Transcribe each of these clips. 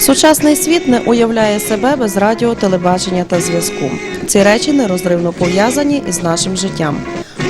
Сучасний світ не уявляє себе без радіо, телебачення та зв'язку. Ці речі нерозривно пов'язані із нашим життям.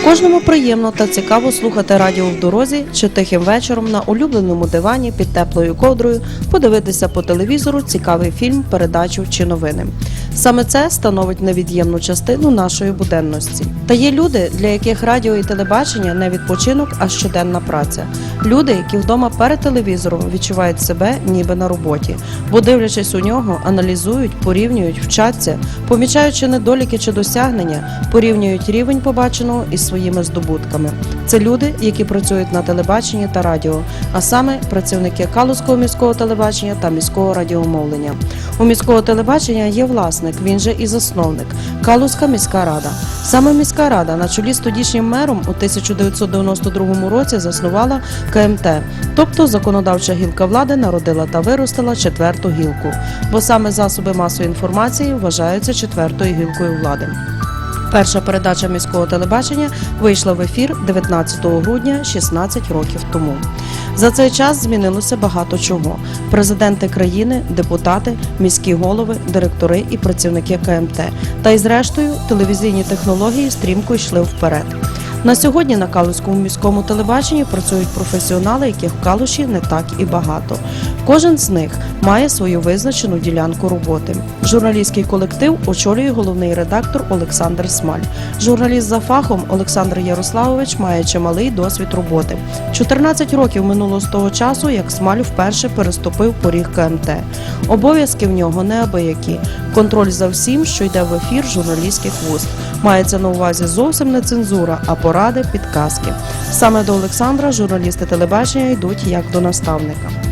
Кожному приємно та цікаво слухати радіо в дорозі чи тихим вечором на улюбленому дивані під теплою ковдрою, подивитися по телевізору цікавий фільм, передачу чи новини. Саме це становить невід'ємну частину нашої буденності. Та є люди, для яких радіо і телебачення не відпочинок, а щоденна праця. Люди, які вдома перед телевізором відчувають себе ніби на роботі, бо дивлячись у нього, аналізують, порівнюють, вчаться, помічаючи недоліки чи досягнення, порівнюють рівень побаченого із своїми здобутками. Це люди, які працюють на телебаченні та радіо, а саме працівники Калузького міського телебачення та міського радіомовлення. У міського телебачення є власник, він же і засновник Калузька міська рада. Саме міська рада на чолі з тодішнім мером у 1992 році заснувала КМТ, тобто законодавча гілка влади народила та виростила четверту гілку, бо саме засоби масової інформації вважаються четвертою гілкою влади. Перша передача міського телебачення вийшла в ефір 19 грудня 16 років тому. За цей час змінилося багато чого: президенти країни, депутати, міські голови, директори і працівники КМТ. Та й зрештою телевізійні технології стрімко йшли вперед. На сьогодні на Калузькому міському телебаченні працюють професіонали, яких в Калуші не так і багато. Кожен з них має свою визначену ділянку роботи. Журналістський колектив очолює головний редактор Олександр Смаль. Журналіст за фахом Олександр Ярославович має чималий досвід роботи. 14 років минуло з того часу, як Смаль вперше переступив поріг КМТ. Обов'язки в нього неабиякі. Контроль за всім, що йде в ефір журналістських вуст. Мається на увазі зовсім не цензура, а поради, підказки. Саме до Олександра журналісти телебачення йдуть як до наставника.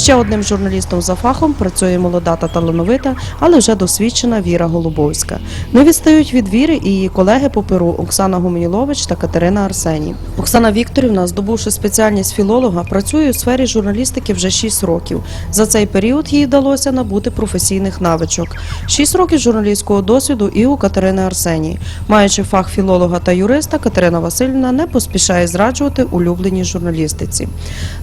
Ще одним журналістом за фахом працює молода та талановита, але вже досвідчена Віра Голубовська. Не відстають від Віри і її колеги по перу Оксана Гуманілович та Катерина Арсеній. Оксана Вікторівна, здобувши спеціальність філолога, працює у сфері журналістики вже 6 років. За цей період їй вдалося набути професійних навичок. 6 років журналістського досвіду і у Катерини Арсеній. Маючи фах філолога та юриста, Катерина Васильівна не поспішає зраджувати улюбленій журналістиці.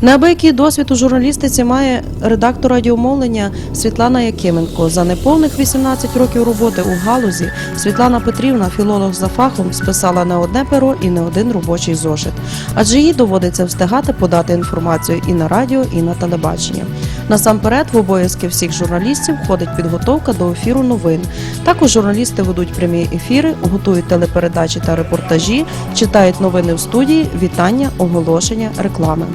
Неабиякий досвід у журналістиці має редактор радіомовлення Світлана Якименко. За неповних 18 років роботи у галузі Світлана Петрівна, філолог за фахом, списала не одне перо і не один робочий зошит. Адже їй доводиться встигати подати інформацію і на радіо, і на телебачення. Насамперед, в обов'язки всіх журналістів входить підготовка до ефіру новин. Також журналісти ведуть прямі ефіри, готують телепередачі та репортажі, читають новини в студії, вітання, оголошення, реклами.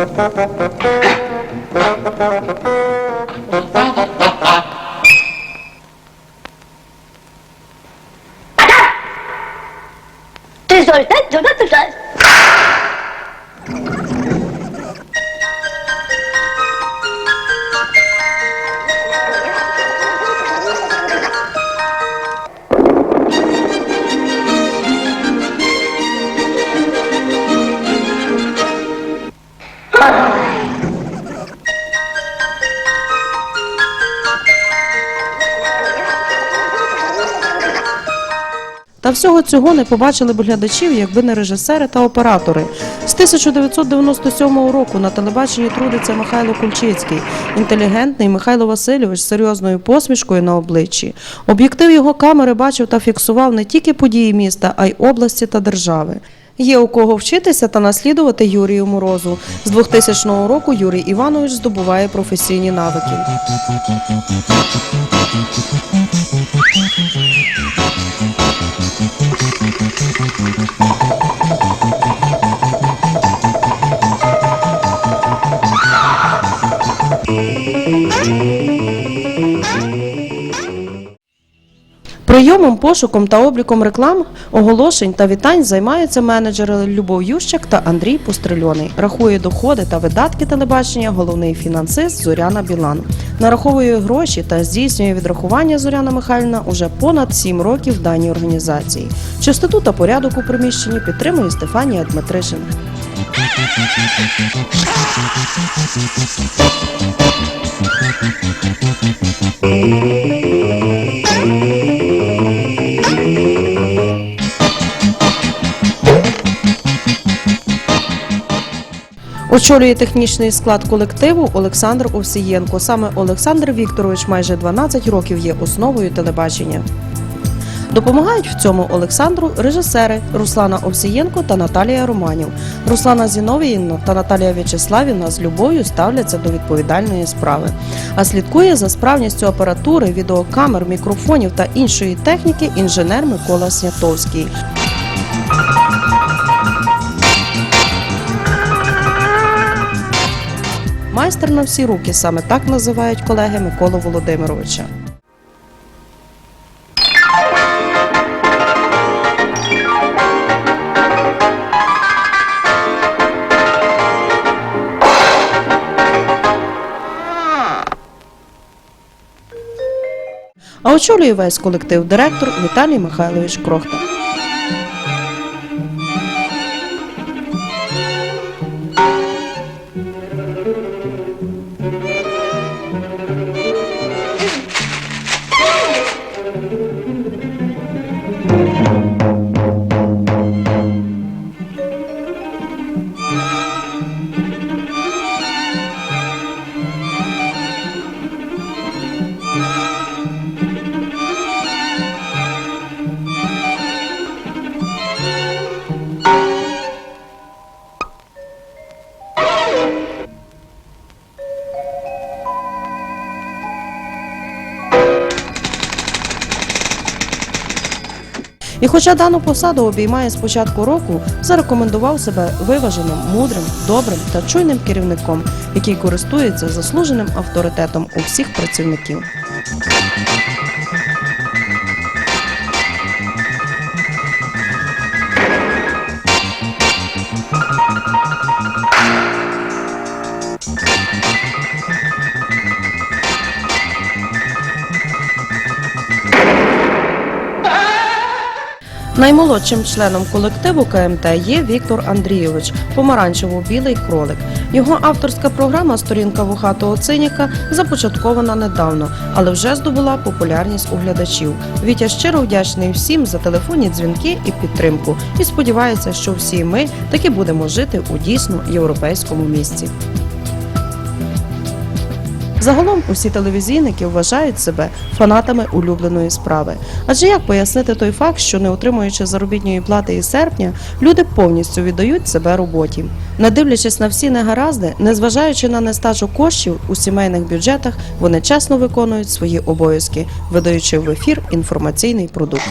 Thank. Та всього цього не побачили б глядачів, якби не режисери та оператори. З 1997 року на телебаченні трудиться Михайло Кульчицький, інтелігентний Михайло Васильович з серйозною посмішкою на обличчі. Об'єктив його камери бачив та фіксував не тільки події міста, а й області та держави. Є у кого вчитися та наслідувати Юрію Морозу. З 2000 року Юрій Іванович здобуває професійні навики. Про Прийомом, пошуком та обліком реклам, оголошень та вітань займаються менеджери Любов Ющак та Андрій Пострельоний. Рахує доходи та видатки телебачення головний фінансист Зоряна Білан. Нараховує гроші та здійснює відрахування Зоряна Михайлівна уже понад 7 років даній організації. Чистоту та порядок у приміщенні підтримує Стефанія Дмитришина. Очолює технічний склад колективу Олександр Овсієнко. Саме Олександр Вікторович майже 12 років є основою телебачення. Допомагають в цьому Олександру режисери Руслана Овсієнко та Наталія Романів. Руслана Зіновіївна та Наталія В'ячеславівна з любов'ю ставляться до відповідальної справи. А слідкує за справністю апаратури, відеокамер, мікрофонів та іншої техніки інженер Микола Снятовський. Майстер на всі руки саме так називають колеги Миколу Володимировича. А очолює весь колектив директор Віталій Михайлович Крохта. І хоча дану посаду обіймає з початку року, зарекомендував себе виваженим, мудрим, добрим та чуйним керівником, який користується заслуженим авторитетом у всіх працівників. Наймолодшим членом колективу КМТ є Віктор Андрійович, помаранчево-білий кролик. Його авторська програма Сторінка вухатого циніка започаткована недавно, але вже здобула популярність у глядачів. Вітя щиро вдячний всім за телефонні дзвінки і підтримку. І сподівається, що всі ми таки будемо жити у дійсно європейському місці. Загалом усі телевізійники вважають себе фанатами улюбленої справи. Адже як пояснити той факт, що не отримуючи заробітної плати із серпня, люди повністю віддають себе роботі. Не дивлячись на всі негаразди, незважаючи на нестачу коштів у сімейних бюджетах, вони чесно виконують свої обов'язки, видаючи в ефір інформаційний продукт.